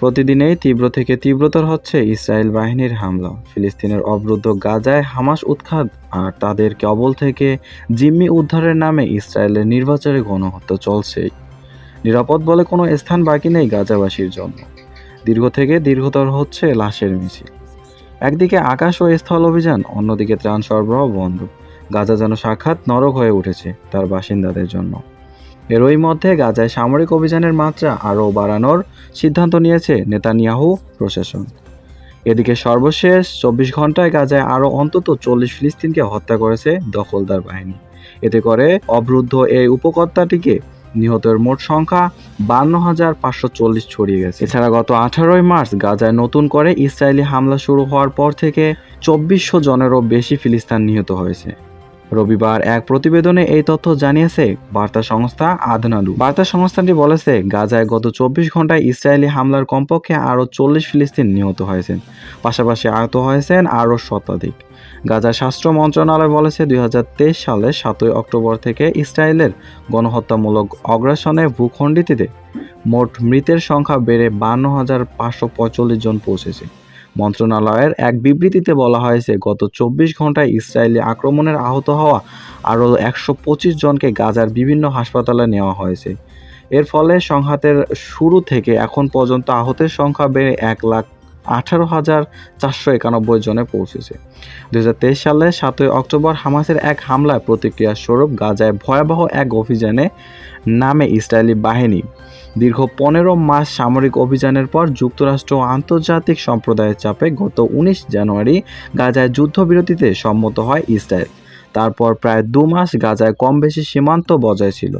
প্রতিদিনেই তীব্র থেকে তীব্রতর হচ্ছে ইসরায়েল বাহিনীর হামলা। ফিলিস্তিনের অবরুদ্ধ গাজায় হামাস উৎখাত আর তাদের কবল থেকে জিম্মি উদ্ধারের নামে ইসরায়েলের নির্বাচনে গণহত্যা চলছেই নিরাপদ বলে কোনো স্থান বাকি নেই গাজাবাসীর জন্য। দীর্ঘ থেকে দীর্ঘতর হচ্ছে লাশের মিছিল। একদিকে আকাশ ও স্থল অভিযান, অন্যদিকে ত্রাণ সরবরাহ বন্ধ। গাজা যেন সাক্ষাৎ নরক হয়ে উঠেছে তার বাসিন্দাদের জন্য। এরই মধ্যে গাজায় সামরিক অভিযানের মাত্রা আরও বাড়ানোর সিদ্ধান্ত নিয়েছে নেতানিয়াহু প্রশাসন। এদিকে সর্বশেষ চব্বিশ ঘন্টায় গাজায় আরও অন্তত চল্লিশ ফিলিস্তিনকে হত্যা করেছে দখলদার বাহিনী। এতে করে অবরুদ্ধ এই উপকর্তাটিকে নিহতের মোট সংখ্যা বান্ন হাজার পাঁচশো চল্লিশ ছড়িয়ে গেছে। এছাড়া গত আঠারোই মার্চ গাজায় নতুন করে ইসরায়েলি হামলা শুরু হওয়ার পর থেকে চব্বিশশো জনেরও বেশি ফিলিস্তিন নিহত হয়েছে। রবিবার এক প্রতিবেদনে এই তথ্য জানিয়েছে বার্তা সংস্থা আদনাডু বার্তা সংস্থাটি বলেছে, গাজায় গত চব্বিশ ঘন্টায় ইসরায়েলি হামলার কমপক্ষে আরও চল্লিশ ফিলিস্তিন নিহত হয়েছেন। পাশাপাশি আহত হয়েছেন আরও শতাধিক। গাজার স্বাস্থ্য মন্ত্রণালয় বলেছে, দুই হাজার তেইশ সালে সাতই অক্টোবর থেকে ইসরায়েলের গণহত্যামূলক অগ্রাসনে ভূখণ্ডিতিতে মোট মৃতের সংখ্যা বেড়ে বান্ন হাজার পাঁচশো জন পৌঁছেছে। মন্ত্রণালয়ের এক বিবৃতিতে বলা হয়েছে, গত চব্বিশ ঘন্টায় ইসরায়েলি আক্রমণের আহত হওয়া আরও একশো পঁচিশ জনকে গাজার বিভিন্ন হাসপাতালে নেওয়া হয়েছে। এর ফলে সংঘাতের শুরু থেকে এখন পর্যন্ত আহতের সংখ্যা বেড়ে এক লাখ আঠারো হাজার চারশো একানব্বই জনে পৌঁছেছে। দু হাজার তেইশ সালে সাতই অক্টোবর হামাসের এক হামলায় প্রতিক্রিয়া স্বরূপ গাজায় ভয়াবহ এক অভিযানে নামে ইসরায়েলি বাহিনী। দীর্ঘ পনেরো মাস সামরিক অভিযানের পর যুক্তরাষ্ট্র ও আন্তর্জাতিক সম্প্রদায়ের চাপে গত উনিশ জানুয়ারি গাজায় যুদ্ধবিরতিতে সম্মত হয় ইসরায়েল। তারপর প্রায় দু মাস গাজায় কম বেশি সীমান্ত বজায় ছিল।